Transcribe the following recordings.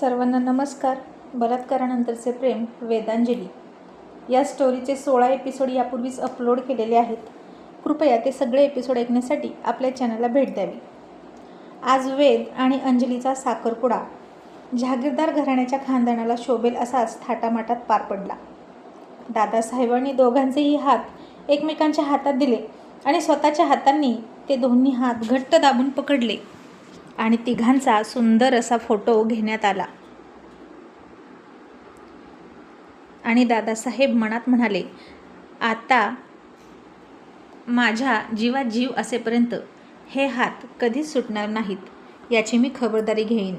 सर्वांना नमस्कार. बलात्कारानंतरचे प्रेम वेदांजली. या स्टोरीचे सोळा एपिसोड यापूर्वीच अपलोड केलेले आहेत. कृपया ते सगळे एपिसोड ऐकण्यासाठी आपल्या चॅनलला भेट द्यावी. आज वेद आणि अंजलीचा साखरपुडा. जहागीरदार घराण्याच्या खानदानाला शोभेल असाच थाटामाटात पार पडला. दादासाहेबांनी दोघांचेही हात एकमेकांच्या हातात दिले आणि स्वतःच्या हातांनी ते दोन्ही हात घट्ट दाबून पकडले. आणि तिघांचा सुंदर असा फोटो घेण्यात आला. आणि दादासाहेब मनात म्हणाले आता माझ्या जीवात जीव असेपर्यंत हे हात कधीच सुटणार नाहीत याची मी खबरदारी घेईन.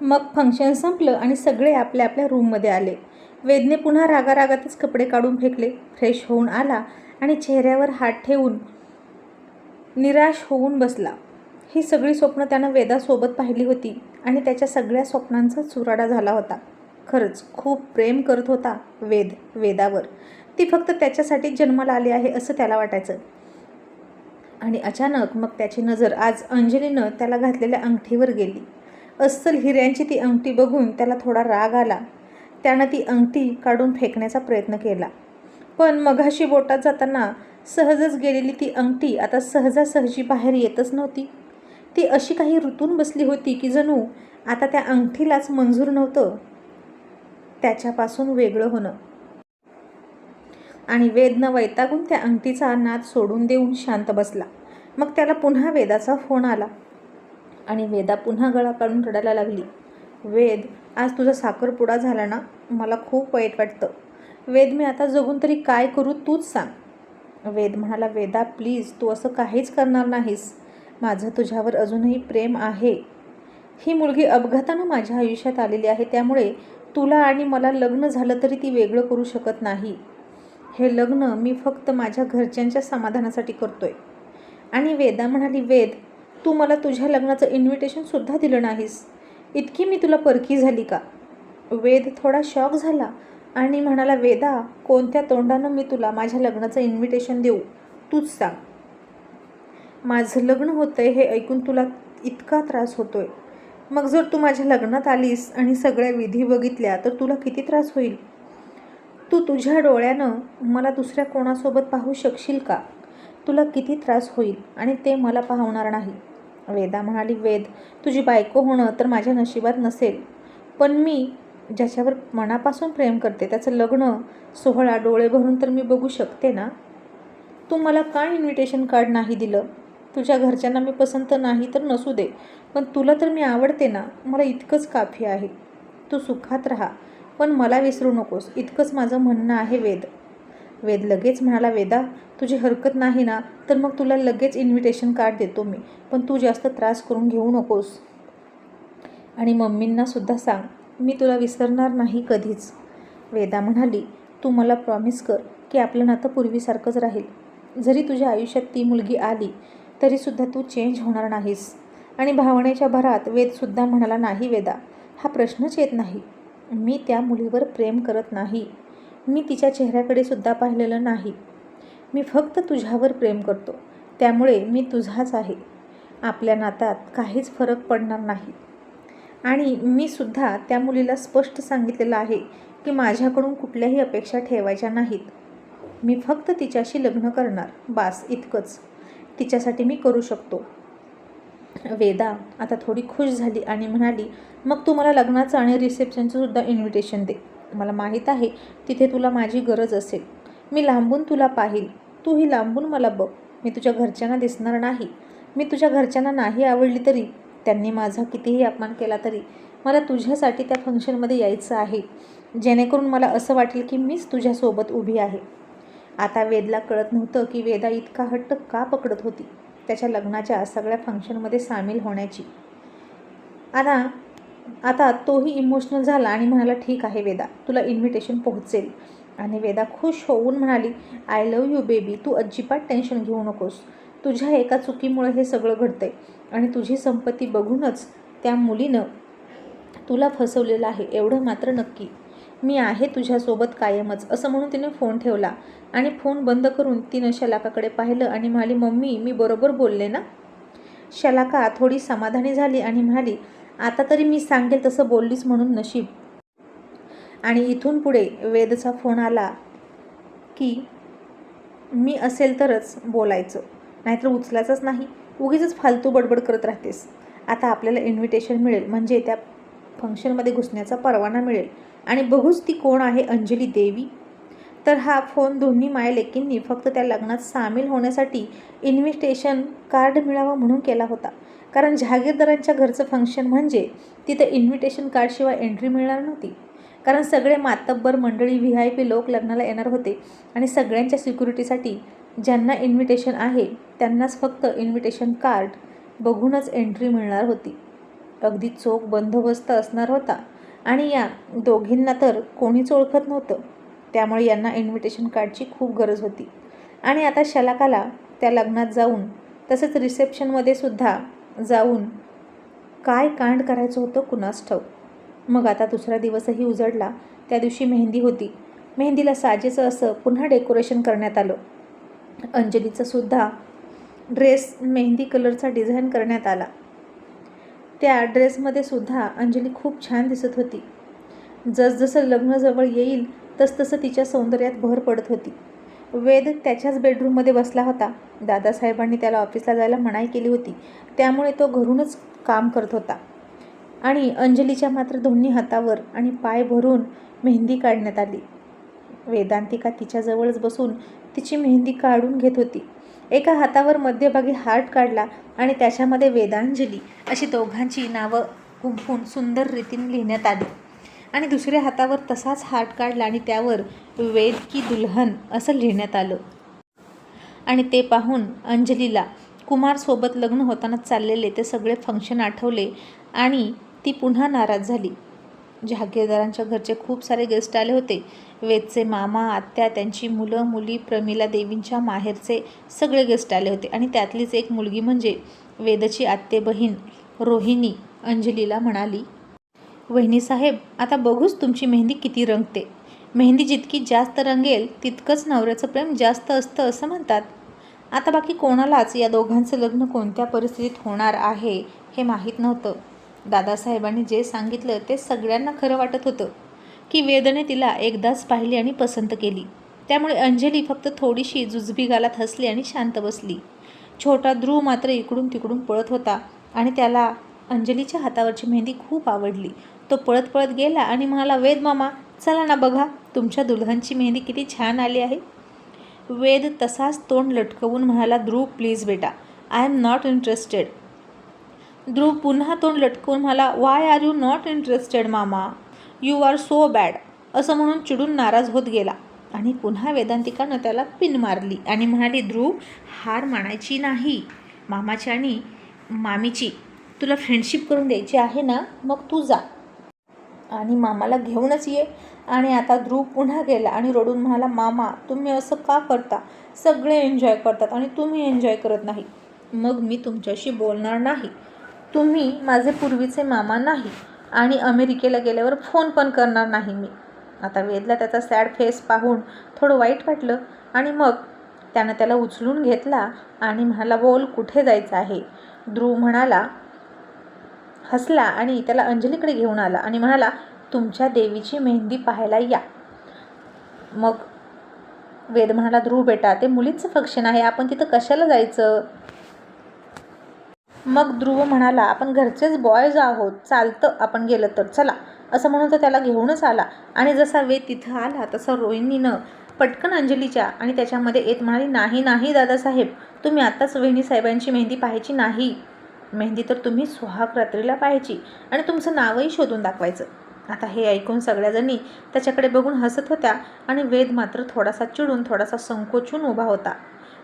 मग फंक्शन संपलं आणि सगळे आपल्या आपल्या रूममध्ये आले. वेदने पुन्हा रागारागातच कपडे काढून फेकले. फ्रेश होऊन आला आणि चेहऱ्यावर हात ठेवून निराश होऊन बसला. ही सगळी स्वप्न त्यानं वेदासोबत पाहिली होती आणि त्याच्या सगळ्या स्वप्नांचा चुराडा झाला होता. खरंच खूप प्रेम करत होता वेद वेदावर. ती फक्त त्याच्यासाठी जन्माला आली आहे असं त्याला वाटायचं. आणि अचानक मग त्याची नजर आज अंजलीनं त्याला घातलेल्या अंगठीवर गेली. अस्सल हिऱ्यांची ती अंगठी बघून त्याला थोडा राग आला. त्यानं ती अंगठी काढून फेकण्याचा प्रयत्न केला. पण मघाशी बोटात जाताना सहजच गेलेली ती अंगठी आता सहजासहजी बाहेर येतच नव्हती. ती अशी काही ऋतून बसली होती की जणू आता त्या अंगठीलाच मंजूर नव्हतं. त्याच्यापासून वेगळं होणं. आणि वेदनं वैतागून त्या अंगठीचा नाद सोडून देऊन शांत बसला. मग त्याला पुन्हा वेदाचा फोन आला. आणि वेदा पुन्हा गळा काढून रडायला लागली. वेद आज तुझा साखरपुडा झाला ना? मला खूप वाईट वाटतं. वेद मी आता जगून तरी काय करू तूच सांग. वेद म्हणाला वेदा प्लीज तू असं काहीच करणार नाहीस. माझं तुझ्यावर अजूनही प्रेम आहे. ही मुलगी अपघातानं माझ्या आयुष्यात आलेली आहे त्यामुळे तुला आणि मला लग्न झालं तरी ती वेगळं करू शकत नाही. हे लग्न मी फक्त माझ्या घरच्यांच्या समाधानासाठी करतोय. आणि वेदा म्हणाली वेद तू मला तुझ्या लग्नाचं इन्व्हिटेशनसुद्धा दिलं नाहीस. इतकी मी तुला परकी झाली का? वेद थोडा शॉक झाला आणि म्हणाला वेदा कोणत्या तोंडानं मी तुला माझ्या लग्नाचं इन्व्हिटेशन देऊ? तूच सांग. माझं लग्न होतंय हे ऐकून तुला इतका त्रास होतोय. मग जर तू माझ्या लग्नात आलीस आणि सगळ्या विधी बघितल्या तर तुला किती त्रास होईल? तू तुझ्या डोळ्यानं मला दुसऱ्या कोणासोबत पाहू शकशील का? तुला किती त्रास होईल आणि ते मला पाहणार नाही. वेदा म्हणाली वेद तुझी बायको होणं तर माझ्या नशिबात नसेल. पण मी ज्याच्यावर मनापासून प्रेम करते त्याचं लग्न सोहळा डोळे भरून तर मी बघू शकते ना? तू मला का इन्व्हिटेशन कार्ड नाही दिलं? तुझ्या घरच्यांना मी पसंत नाही तर नसू दे. पण तुला तर मी आवडते ना मला इतकंच काफी आहे. तू सुखात राहा पण मला विसरू नकोस इतकंच माझं म्हणणं आहे वेद. वेद लगेच म्हणाला वेदा तुझी हरकत नाही ना तर मग तुला लगेच इन्व्हिटेशन कार्ड देतो मी पण तू जास्त त्रास करून घेऊ नकोस. आणि मम्मींना सुद्धा सांग मी तुला विसरणार नाही कधीच. वेदा म्हणाली तू मला प्रॉमिस कर की आपलं नातं पूर्वीसारखंच राहील. जरी तुझ्या आयुष्यात ती मुलगी आली तरीसुद्धा तू चेंज होणार नाहीस. आणि भावनेच्या भरात वेदसुद्धा म्हणाला नाही वेदा हा प्रश्नच येत नाही. मी त्या मुलीवर प्रेम करत नाही. मी तिच्या चेहऱ्याकडे सुद्धा पाहिलेलं नाही. मी फक्त तुझ्यावर प्रेम करतो. त्यामुळे मी तुझाच आहे. आपल्या नातात काहीच फरक पडणार नाही. आणि मी सुद्धा त्या मुलीला स्पष्ट सांगितलेलं आहे की माझ्याकडून कुठल्याही अपेक्षा ठेवायच्या नाहीत. मी फक्त तिच्याशी लग्न करणार. बास इतकंच. तिच्यासाठी मी करू शकतो. वेदा आता थोडी खुश झाली आणि म्हणाली मग तू मला लग्नाचं आणि रिसेप्शनचं सुद्धा इन्व्हिटेशन दे. मला माहीत आहे तिथे तुला माझी गरज असेल. मी लांबून तुला पाहिल. तूही लांबून मला बघ. मी तुझ्या घरच्यांना दिसणार नाही. मी तुझ्या घरच्यांना नाही आवडली तरी त्यांनी माझा कितीही अपमान केला तरी मला तुझ्यासाठी त्या फंक्शनमध्ये यायचं आहे. जेणेकरून मला असं वाटेल की मीच तुझ्यासोबत उभी आहे. आता वेदला कळत नव्हतं की वेदा इतका हट्ट का पकडत होती. त्याच्या लग्नाच्या सगळ्या फंक्शनमध्ये सामील होण्याची. आता आता तोही इमोशनल झाला आणि म्हणाला ठीक आहे वेदा तुला इन्व्हिटेशन पोहोचेल. आणि वेदा खुश होऊन म्हणाली आय लव यू बेबी तू अजिबात टेन्शन घेऊ नकोस. तुझ्या एका चुकीमुळे हे सगळं घडतंय आणि तुझी संपत्ती बघूनच त्या मुलीनं तुला फसवलेलं आहे एवढं मात्र नक्की. मी आहे तुझ्यासोबत कायमच असं म्हणून तिने फोन ठेवला. आणि फोन बंद करून तिनं शलाकाकडे पाहिलं आणि म्हणाली मम्मी मी बरोबर बोलले ना? शलाका थोडी समाधानी झाली आणि म्हणाली आता तरी मी सांगेल तसं बोललीस म्हणून नशीब. आणि इथून पुढे वेदचा फोन आला की मी असेल तरच बोलायचं नाहीतर उचलायचंच नाही. उगीच फालतू बडबड करत राहतेस. आता आपल्याला इन्व्हिटेशन मिळेल म्हणजे त्या फंक्शनमध्ये घुसण्याचा परवाना मिळेल. आणि बघूच ती कोण आहे अंजली देवी. तर हा फोन दोन्ही मायलेकींनी फक्त त्या लग्नात सामील होण्यासाठी इन्व्हिटेशन कार्ड मिळावं म्हणून केला होता. कारण जहागीरदारांच्या घरचं फंक्शन म्हणजे तिथे इन्व्हिटेशन कार्डशिवाय एंट्री मिळणार नव्हती. कारण सगळे मातब्बर मंडळी व्ही आय पी लोक लग्नाला येणार होते आणि सगळ्यांच्या सिक्युरिटीसाठी ज्यांना इन्व्हिटेशन आहे त्यांनाच फक्त इन्व्हिटेशन कार्ड बघूनच एंट्री मिळणार होती. अगदी चोख बंदोबस्त असणार होता आणि या दोघींना तर कोणीच ओळखत नव्हतं. त्यामुळे यांना इन्व्हिटेशन कार्डची खूप गरज होती. आणि आता शलाकाला त्या लग्नात जाऊन तसेच रिसेप्शनमध्ये सुद्धा जाऊन काय कांड करायचं होतं कुणास ठाऊ मग आता दुसरा दिवसही उजडला. त्या दिवशी मेहंदी होती. मेहंदीला साजेचं असं पुन्हा डेकोरेशन करण्यात आलं. अंजलीचं सुद्धा ड्रेस मेहंदी कलरचा डिझाईन करण्यात आला. त्या ड्रेसमध्ये सुद्धा अंजली खूप छान दिसत होती. जसजसं लग्न जवळ येईल तसतसं तिच्या सौंदर्यात भर पडत होती. वेद त्याच्याच बेडरूममध्ये बसला होता. दादासाहेबांनी त्याला ऑफिसला जायला मनाई केली होती. त्यामुळे तो घरूनच काम करत होता. आणि अंजलीच्या मात्र दोन्ही हातावर आणि पाय भरून मेहंदी काढण्यात आली. वेदांतिका तिच्याजवळच बसून तिची मेहंदी काढून घेत होती. एका हातावर मध्यभागी हार्ट काढला आणि त्याच्यामध्ये वेदांजली अशी दोघांची नावं गुंफून सुंदर रीतीने लिहिण्यात आली. आणि दुसऱ्या हातावर तसाच हार्ट काढला आणि त्यावर वेद की दुल्हन असं लिहिण्यात आलं. आणि ते पाहून अंजलीला कुमारसोबत लग्न होताना चाललेले ते सगळे फंक्शन आठवले आणि ती पुन्हा नाराज झाली. जहागीरदारांच्या घरचे खूप सारे गेस्ट आले होते. वेदचे मामा आत्या त्यांची मुलं मुली प्रमिला देवींच्या माहेरचे सगळे गेस्ट आले होते. आणि त्यातलीच एक मुलगी म्हणजे वेदची आत्ते बहीण रोहिणी अंजलीला म्हणाली वहिनीसाहेब आता बघूच तुमची मेहंदी किती रंगते. मेहंदी जितकी जास्त रंगेल तितकंच नवऱ्याचं प्रेम जास्त असतं असं म्हणतात. आता बाकी कोणालाच या दोघांचं लग्न कोणत्या परिस्थितीत होणार आहे हे माहीत नव्हतं. दादासाहेबांनी जे सांगितलं ते सगळ्यांना खरं वाटत होतं. की वेदने तिला एकदाच पाहिली आणि पसंत केली. त्यामुळे अंजली फक्त थोडीशी जुजबी गालात हसली आणि शांत बसली. छोटा ध्रुव मात्र इकडून तिकडून पळत होता आणि त्याला अंजलीच्या हातावरची मेहंदी खूप आवडली. तो पळत पळत गेला आणि म्हणाला वेद मामा चला ना बघा तुमच्या दुल्हनची मेहंदी किती छान आली आहे. वेद तसाच तोंड लटकवून म्हणाला ध्रुव प्लीज बेटा I am not interested Dhruv पुन्हा तोंड लटकवून म्हणाला why are you not interested मामा? यू आर सो बॅड असं म्हणून चिडून नाराज होत गेला. आणि पुन्हा वेदांतिकानं त्याला पिन मारली आणि म्हणाली ध्रुव हार मानायची नाही. मामाची आणि मामीची तुला फ्रेंडशिप करून द्यायची आहे ना? मग तू जा. आणि मामाला घेऊनच ये. आणि आता ध्रुव पुन्हा गेला आणि रडून म्हणाला मामा तुम्ही असं का करता? सगळे एन्जॉय करतात आणि तुम्ही एन्जॉय करत नाही. मग मी तुमच्याशी बोलणार नाही. तुम्ही माझे पूर्वीचे मामा नाही. आणि अमेरिकेला गेल्यावर फोन पण करणार नाही मी. आता वेदला त्याचा सॅड फेस पाहून थोडं वाईट वाटलं आणि मग त्यानं त्याला उचलून घेतला आणि म्हणाला बोल कुठे जायचं आहे? ध्रुव म्हणाला हसला आणि त्याला अंजलीकडे घेऊन आला आणि म्हणाला तुमच्या देवीची मेहंदी पाहायला या. मग वेद म्हणाला ध्रुव बेटा ते मुलींचं फंक्शन आहे. आपण तिथं कशाला जायचं? मग ध्रुव म्हणाला आपण घरचेच बॉयज आहोत चालतं आपण गेलं तर चला. असं म्हणून तो त्याला घेऊनच आला. आणि जसा वेद तिथं आला तसा रोहिणीनं पटकन अंजलीच्या आणि त्याच्यामध्ये येत म्हणाली नाही नाही दादासाहेब तुम्ही आत्ताच वहिनी साहेबांची मेहंदी पाहायची नाही. मेहंदी तर तुम्ही सुहाग रात्रीला पाहायची आणि तुमचं नावही शोधून दाखवायचं. आता हे ऐकून सगळ्याजणी त्याच्याकडे बघून हसत होत्या आणि वेद मात्र थोडासा चिडून थोडासा संकोचून उभा होता.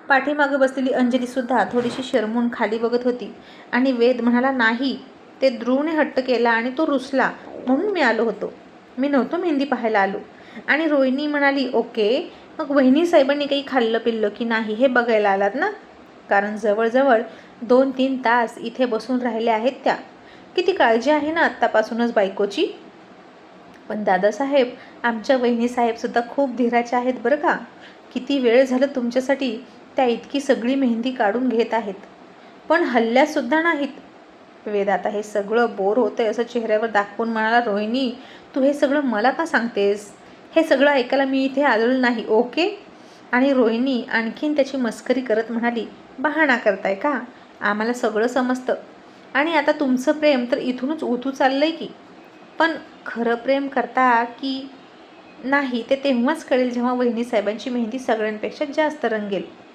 पाठीमागं बसलेली अंजलीसुद्धा थोडीशी शरमून खाली बघत होती. आणि वेद म्हणाला नाही ते ध्रुवने हट्ट केला आणि तो रुसला म्हणून मी आलो होतो. मी नव्हतो मेहंदी पाहायला आलो. आणि रोहिणी म्हणाली ओके मग वहिनी साहेबांनी काही खाल्लं पिल्लं की नाही हे बघायला आलात ना? कारण जवळजवळ दोन तीन तास इथे बसून राहिल्या आहेत त्या. किती काळजी आहे ना आत्तापासूनच बायकोची? पण दादासाहेब आमच्या वहिनीसाहेबसुद्धा खूप धीराच्या आहेत बरं का? किती वेळ झालं तुमच्यासाठी त्या इतकी सगळी मेहंदी काढून घेत आहेत. पण हल्ल्यासुद्धा नाहीत. वेदात हे सगळं बोर होतंय असं चेहऱ्यावर दाखवून म्हणाला रोहिणी तू हे सगळं मला का सांगतेस? हे सगळं ऐकायला मी इथे आलेलो नाही ओके? आणि रोहिणी आणखीन त्याची मस्करी करत म्हणाली बहाणा करताय का? आम्हाला सगळं समजतं. आणि आता तुमचं प्रेम तर इथूनच उतू चाललं आहे की. पण खरं प्रेम करता की नाही ते तेव्हाच कळेल जेव्हा वहिनी साहेबांची मेहंदी सगळ्यांपेक्षा जास्त रंगेल.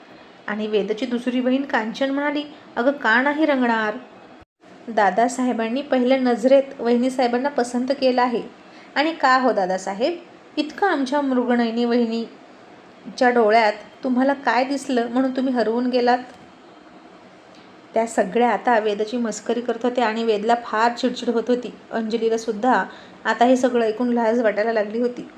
आणि वेदची दुसरी बहीण कांचन म्हणाली अगं का नाही रंगणार? दादासाहेबांनी पहिल्या नजरेत वहिनीसाहेबांना पसंत केलं आहे. आणि का हो दादासाहेब? इतकं आमच्या मृगनयनी वहिनीच्या डोळ्यात तुम्हाला काय दिसलं म्हणून तुम्ही हरवून गेलात? त्या सगळ्या आता वेदाची मस्करी करत होत्या आणि वेदला फार चिडचिड होत होती. अंजलीला सुद्धा आता हे सगळं ऐकून लाज वाटायला लागली होती.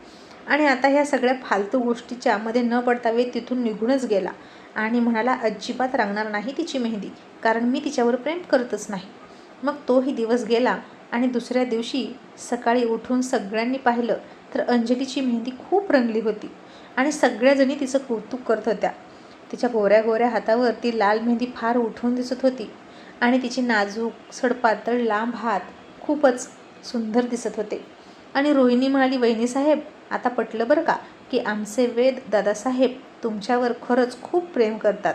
आणि आता ह्या सगळ्या फालतू गोष्टीच्या मध्ये न पडता वेद तिथून निघूनच गेला. आणि म्हणाला अजिबात रांगणार नाही तिची मेहंदी कारण मी तिच्यावर प्रेम करतच नाही. मग तोही दिवस गेला आणि दुसऱ्या दिवशी सकाळी उठून सगळ्यांनी पाहिलं तर अंजलीची मेहंदी खूप रंगली होती आणि सगळ्याजणी तिचं कौतुक करत होत्या. तिच्या गोऱ्या गोऱ्या हातावर ती लाल मेहंदी फार उठून दिसत होती आणि तिची नाजूक सडपातळ लांब हात खूपच सुंदर दिसत होते. आणि रोहिणी म्हणाली वहिनीसाहेब आता पटलं बरं का की आमचे वेद दादासाहेब तुमच्यावर खरंच खूप प्रेम करतात.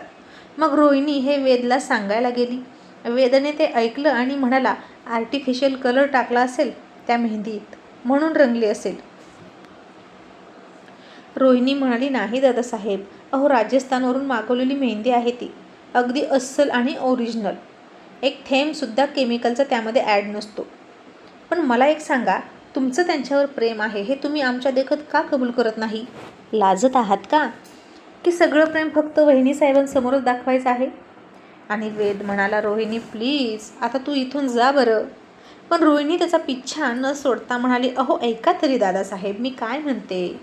मग रोहिणी हे वेदला सांगायला गेली. वेदने ते ऐकलं आणि म्हणाला आर्टिफिशियल कलर टाकला असेल त्या मेहंदीत. म्हणून रंगली असेल. रोहिणी म्हणाली नाही दादासाहेब अहो राजस्थानवरून मागवलेली मेहंदी आहे ती. अगदी अस्सल आणि ओरिजिनल एक थेंबसुद्धा केमिकलचा त्यामध्ये ॲड नसतो. पण मला एक सांगा तुमचं त्यांच्यावर प्रेम आहे हे तुम्ही आमच्या देखत का कबूल करत नाही? लाजत आहात का? की सगळं प्रेम फक्त वहिनी साहेबांसमोरच दाखवायचं आहे? आणि वेद म्हणाला रोहिणी प्लीज आता तू इथून जा बरं. पण रोहिणी त्याचा पिच्छा न सोडता म्हणाली अहो ऐका तरी दादासाहेब मी काय म्हणते?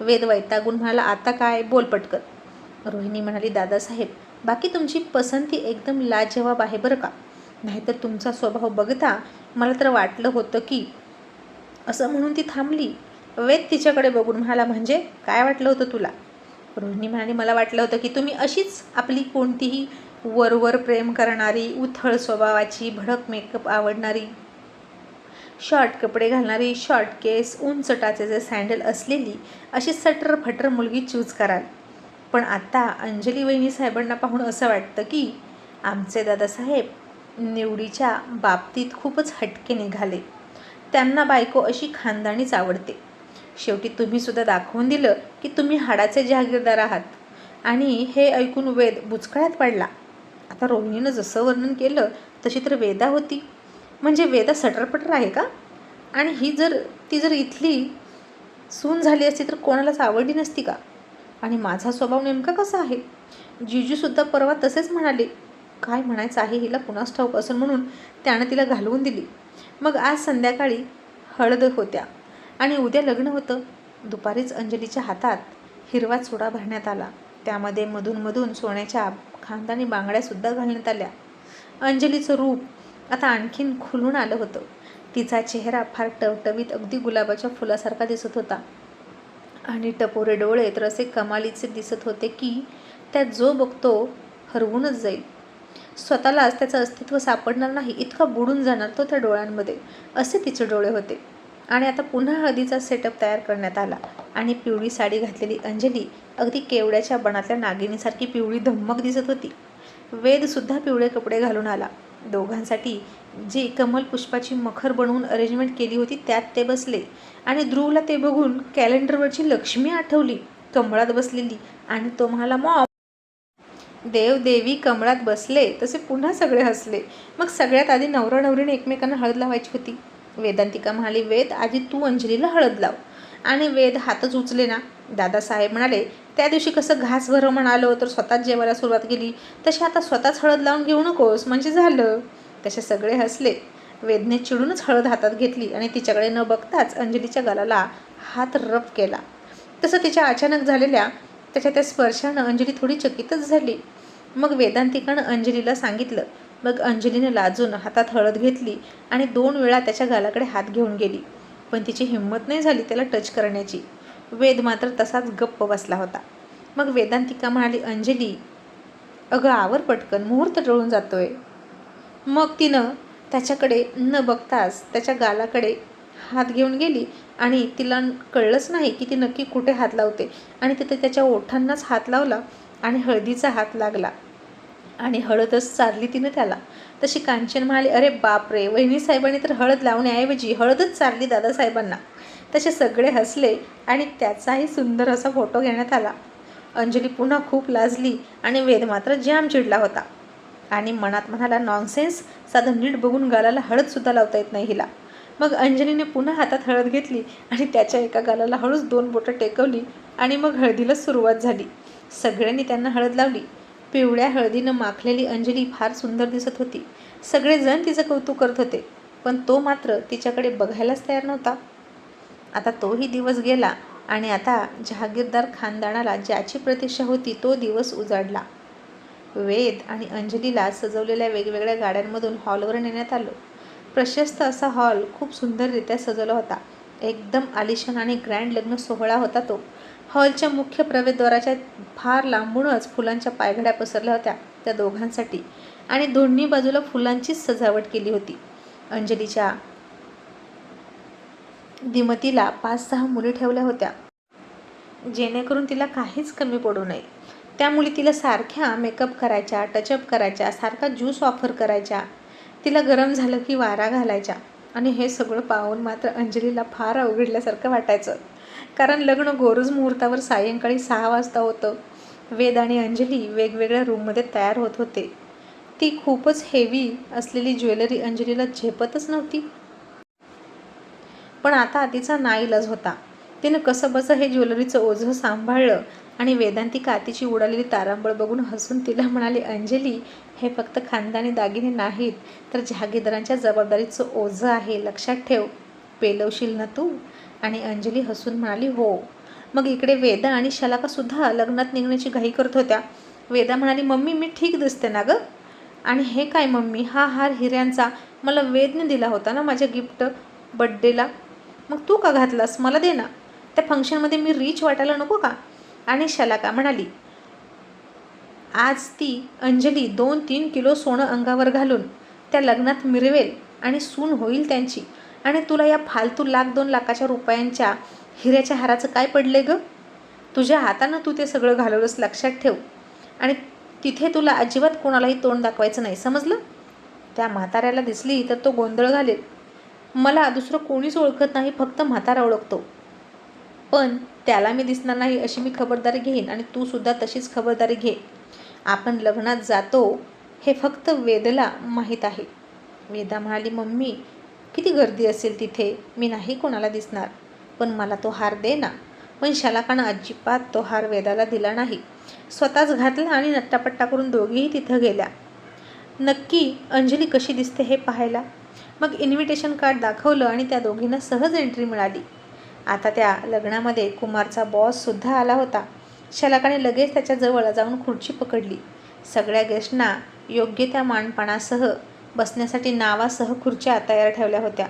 वेद वैतागून म्हणाला आता काय? बोल पटकन. रोहिणी म्हणाली दादासाहेब बाकी तुमची पसंती एकदम लाजवाब आहे बरं का? नाहीतर तुमचा स्वभाव बघता मला तर वाटलं होतं की असं म्हणून ती थांबली. वेद तिच्याकडे बघून म्हणाला म्हणजे? काय वाटलं होतं तुला? रोहिणी म्हणाली मला वाटलं होतं की तुम्ही अशीच आपली कोणतीही वरवर प्रेम करणारी उथळ स्वभावाची भडक मेकअप आवडणारी शॉर्ट कपडे घालणारी शॉर्ट केस उंच टाचेचे सँडल असलेली अशी सटर फटर मुलगी चूज कराल. पण आता अंजली वहिनी साहेबांना पाहून असं वाटतं की आमचे दादासाहेब निवडीच्या बाबतीत खूपच हटके निघाले. त्यांना बायको अशी खानदानीच आवडते. शेवटी तुम्हीसुद्धा दाखवून दिलं की तुम्ही हाडाचे जहागीरदार आहात. आणि हे ऐकून वेद बुचकळ्यात पडला. आता रोहिणीनं जसं वर्णन केलं तशी तर वेदा होती. म्हणजे वेदा सटरपटर आहे का? आणि ही जर ती जर इथली सून झाली असती तर कोणालाच आवडली नसती का? आणि माझा स्वभाव नेमका कसा आहे? जिजूसुद्धा परवा तसेच म्हणाले काय म्हणायचं आहे हिला पुन्हाच ठाऊक असं म्हणून त्यानं तिला घालवून दिली. मग आज संध्याकाळी हळद होत्या. आणि उद्या लग्न होतं. दुपारीच अंजलीच्या हातात हिरवा चुडा भरण्यात आला. त्यामध्ये मधूनमधून सोन्याच्या खानदानी बांगड्यासुद्धा घालण्यात आल्या. अंजलीचं रूप आता आणखीन खुलून आलं होतं. तिचा चेहरा फार टवटवीत अगदी गुलाबाच्या फुलासारखा दिसत होता. आणि टपोरे डोळे तर असे कमालीचे दिसत होते की त्यात जो बघतो हरवूनच जाईल. स्वतःलाच त्याचं अस्तित्व सापडणार नाही इतका बुडून जाणार तो त्या डोळ्यांमध्ये. असे तिचे डोळे होते. आणि आता पुन्हा हळदीचा सेटअप तयार करण्यात आला. आणि पिवळी साडी घातलेली अंजली अगदी केवड्याच्या बनातल्या नागिनीसारखी पिवळी धम्मक दिसत होती. वेदसुद्धा पिवळे कपडे घालून आला. दोघांसाठी जी कमल पुष्पाची मखर बनवून अरेंजमेंट केली होती त्यात ते बसले. आणि ध्रुवला ते बघून कॅलेंडरवरची लक्ष्मी आठवली. कमळात बसलेली. आणि तो म्हणाला मॉम. देव देवी कमळात बसले. तसे पुन्हा सगळे हसले. मग सगळ्यात आधी नवरा नवरीने एकमेकांना हळद लावायची होती. वेदांतिका म्हणाली वेद आधी तू अंजलीला हळद लाव. आणि वेद हातच उचले ना. दादासाहेब म्हणाले त्या दिवशी कसं घास भरं म्हणालो तर स्वतःच जेवायला सुरुवात केली. तशी आता स्वतःच हळद लावून घेऊ नकोस म्हणजे झालं. तसे सगळे हसले. वेदने चिडूनच हळद हातात घेतली आणि तिच्याकडे न बघताच अंजलीच्या गालाला हात रप केला. तसं तिच्या अचानक झालेल्या त्याच्या त्या स्पर्शानं अंजली थोडी चकितच झाली. मग वेदांतिकानं अंजलीला सांगितलं मग अंजलीने लाजून हातात हळद घेतली आणि दोन वेळा त्याच्या गालाकडे हात घेऊन गेली. पण तिची हिंमत नाही झाली त्याला टच करण्याची. वेद मात्र तसाच गप्प बसला होता. मग वेदांतिका म्हणाली अंजली अगं आवर पटकन मुहूर्त टळून जातोय. मग तिनं त्याच्याकडे न बघताच त्याच्या गालाकडे हात घेऊन गेली आणि तिला कळलंच नाही की ती नक्की कुठे हात लावते. आणि तिथे त्याच्या ओठांनाच हात लावला आणि हळदीचा हात लागला. आणि हळदच चालली तिनं त्याला. तशी कांचन म्हणाली अरे बापरे वहिनी साहेबांनी तर हळद लावण्याऐवजी हळदच चालली दादासाहेबांना. तसे सगळे हसले आणि त्याचाही सुंदर असा फोटो घेण्यात आला. अंजली पुन्हा खूप लाजली आणि वेद मात्र जाम चिडला होता. आणि मनात म्हणाला नॉनसेन्स साधं नीट बघून गालाला हळदसुद्धा लावता येत नाही हिला. मग अंजलीने पुन्हा हातात हळद घेतली आणि त्याच्या एका गालाला हळूच दोन बोटं टेकवली आणि मग हळदीला सुरुवात झाली. सगळ्यांनी त्यांना हळद लावली. पिवळ्या हळदीनं माखलेली अंजली फार सुंदर दिसत होती. सगळेजण तिचं कौतुक करत होते पण तो मात्र तिच्याकडे बघायलाच तयार नव्हता. आता तोही दिवस गेला आणि आता जहागीरदार खानदानाला ज्याची प्रतीक्षा होती तो दिवस उजाडला. वेद आणि अंजलीला सजवलेल्या वेगवेगळ्या गाड्यांमधून हॉलवर नेण्यात आलो. प्रशस्त असा हॉल खूप सुंदररित्या सजवला होता. एकदम आलिशान आणि ग्रँड लग्न सोहळा होता तो. हॉलच्या मुख्य प्रवेशद्वाराच्या फार लांबूनच फुलांच्या पायघड्या पसरल्या होत्या त्या दोघांसाठी. आणि दोन्ही बाजूला फुलांचीच सजावट केली होती. अंजलीच्या दिमतीला पाच सहा मुली ठेवल्या होत्या. जेणेकरून तिला काहीच कमी पडू नये. त्या मुली तिला सारख्या मेकअप करायच्या टचअप करायच्या सारखा ज्यूस ऑफर करायच्या तिला गरम झालं की वारा घालायच्या. आणि हे सगळं पाहून मात्र अंजलीला फार अवघडल्यासारखं वाटायचं. कारण लग्न गोरज मुहूर्तावर सायंकाळी सहा वाजता होतं. वेद आणि अंजली वेगवेगळ्या रूममध्ये तयार होत होते. ती खूपच हेवी असलेली ज्वेलरी अंजलीला झेपतच नव्हती. पण आता तिचा नाईलाज होता. तिनं कसंबसं हे ज्वेलरीचं ओझं सांभाळलं आणि वेदांती कातीची उडालेली तारांबळ बघून हसून तिला म्हणाली अंजली हे फक्त खानदानी दागिने नाहीत तर जहागीरदारांच्या जबाबदारीचं ओझं आहे. लक्षात ठेव. पेलवशील ना तू? आणि अंजली हसून म्हणाली हो. मग इकडे वेदा आणि शलाकासुद्धा लग्नात निघण्याची घाई करत होत्या. वेदा म्हणाली मम्मी मी ठीक दिसते ना गं? आणि हे काय मम्मी? हा हार हिऱ्यांचा. मला वेदने दिला होता ना माझ्या गिफ्ट बड्डेला. मग तू का घातलास? मला दे ना. त्या फंक्शनमध्ये मी रीच वाटायला नको का? आणि शलाका म्हणाली आज ती अंजली दोन तीन किलो सोनं अंगावर घालून त्या लग्नात मिरवेल आणि सून होईल त्यांची. आणि तुला या फालतू लाख दोन लाखाच्या रुपयांच्या हिऱ्याच्या हाराचं काय पडले गं? तुझ्या हातानं तू ते सगळं घालवलंस लक्षात ठेव. आणि तिथे तुला अजिबात कोणालाही तोंड दाखवायचं नाही समजलं? त्या म्हाताऱ्याला दिसली तर तो गोंधळ घालेल. मला दुसरं कोणीच ओळखत नाही फक्त म्हातारा ओळखतो. पण त्याला मी दिसणार नाही अशी मी खबरदारी घेईन आणि तू सुद्धा तशीच खबरदारी घे. आपण लग्नात जातो हे फक्त वेदला माहीत आहे. वेदा म्हणाली मम्मी किती गर्दी असेल तिथे मी नाही कोणाला दिसणार. पण मला तो हार दे ना. पण शलाकानं अजिबात तो हार वेदाला दिला नाही. स्वतःच घातला आणि नट्टापट्टा करून दोघीही तिथं गेल्या. नक्की अंजली कशी दिसते हे पाहायला? मग इन्व्हिटेशन कार्ड दाखवलं आणि त्या दोघींना सहज एंट्री मिळाली. आता त्या लग्नामध्ये कुमारचा बॉससुद्धा आला होता. शलाकाने लगेच त्याच्याजवळ जाऊन खुर्ची पकडली. सगळ्या गेस्टना योग्य त्या मानपानासह बसण्यासाठी नावासह खुर्च्या तयार ठेवल्या होत्या.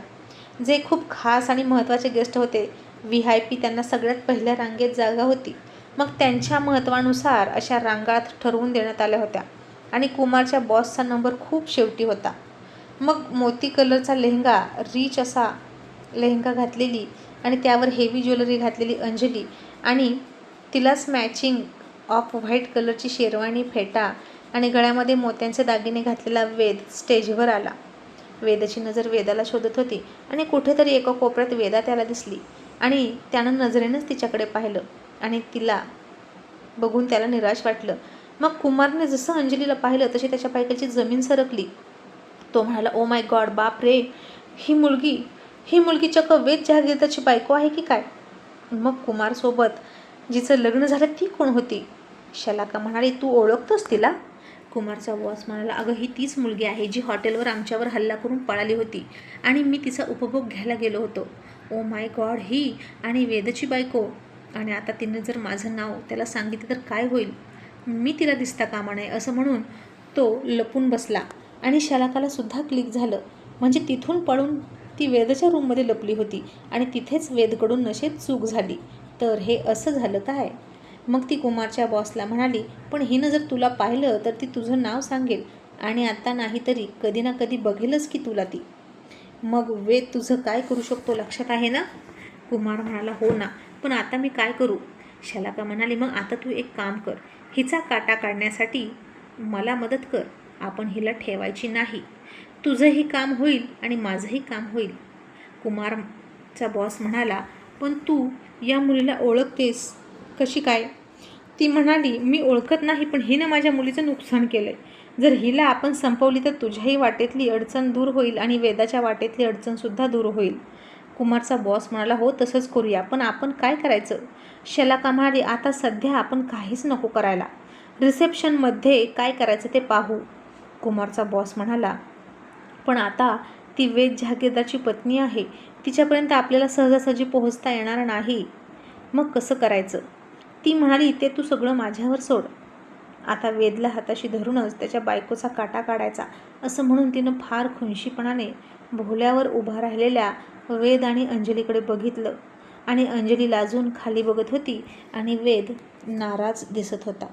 जे खूप खास आणि महत्त्वाचे गेस्ट होते. व्ही आय पी त्यांना सगळ्यात पहिल्या रांगेत जागा होती. मग त्यांच्या महत्त्वानुसार अशा रांगात ठरवून देण्यात आल्या होत्या. आणि कुमारच्या बॉसचा नंबर खूप शेवटी होता. मग मोती कलरचा लेहंगा रिच असा लेहंगा घातलेली आणि त्यावर हेवी ज्वेलरी घातलेली अंजली आणि तिलाच मॅचिंग ऑफ व्हाईट कलरची शेरवाणी फेटा आणि गळ्यामध्ये मोत्यांचे दागिने घातलेला वेद स्टेजवर आला. वेदाची नजर वेदाला शोधत होती आणि कुठेतरी एका कोपऱ्यात वेदा त्याला दिसली आणि त्यानं नजरेनंच तिच्याकडे पाहिलं आणि तिला बघून त्याला निराश वाटलं. मग कुमारने जसं अंजलीला पाहिलं तशी त्याच्या पायकाची जमीन सरकली. तो म्हणाला ओ माय गॉड बाप रे! ही मुलगी ही मुलगी चक्क वेद जहागीरदाची बायको आहे की काय? मग कुमारसोबत जिचं लग्न झालं ती कोण होती? शलाका म्हणाली तू ओळखतोस तिला? कुमारचा बॉस म्हणाला अगं ही तीच मुलगी आहे जी हॉटेलवर आमच्यावर हल्ला करून पळाली होती आणि मी तिचा उपभोग घ्यायला गेलो होतो. ओ माय गॉड ही आणि वेदची बायको. आणि आता तिने जर माझं नाव त्याला सांगितलं तर काय होईल? मी तिला दिसता कामा नये असं म्हणून तो लपून बसला आणि शलाकाला सुद्धा क्लिक झालं. म्हणजे तिथून पळून ती वेदच्या रूममध्ये लपली होती आणि तिथेच वेदकडून नशेत चूक झाली. तर हे असं झालं काय? मग ती कुमारच्या बॉसला म्हणाली पण हिनं जर तुला पाहिलं तर ती तुझं नाव सांगेल आणि आता नाही तरी कधी ना कधी बघेलच की तुला ती. मग वेद तुझं काय करू शकतो लक्षात आहे ना? कुमार म्हणाला हो ना पण आता मी काय करू? शलाका म्हणाली मग आता तू एक काम कर हिचा काटा काढण्यासाठी मला मदत कर आपण हिला ठेवायची नाही. तुझंही काम होईल आणि माझंही काम होईल. कुमारचा बॉस म्हणाला पण तू या मुलीला ओळखतेस कशी काय? ती म्हणाली मी ओळखत नाही पण हिनं माझ्या मुलीचं नुकसान केलं आहे जर हिला आपण संपवली तर तुझ्याही वाटेतली अडचण दूर होईल आणि वेदाच्या वाटेतली अडचणसुद्धा दूर होईल. कुमारचा बॉस म्हणाला हो तसंच करूया पण आपण काय करायचं? शलाका म्हणाली आता सध्या आपण काहीच नको करायला. रिसेप्शनमध्ये काय करायचं ते पाहू. कुमारचा बॉस म्हणाला पण आता ती वेद जहागीरदारची पत्नी आहे. तिच्यापर्यंत आपल्याला सहजासहजी पोहोचता येणार नाही. मग कसं करायचं? ती म्हणाली ते तू सगळं माझ्यावर सोड. आता वेदला हाताशी धरूनच त्याच्या बायकोचा काटा काढायचा असं म्हणून तिनं फार खुनशीपणाने भोल्यावर उभा राहिलेल्या वेद आणि अंजलीकडे बघितलं आणि अंजली लाजून खाली बघत होती आणि वेद नाराज दिसत होता.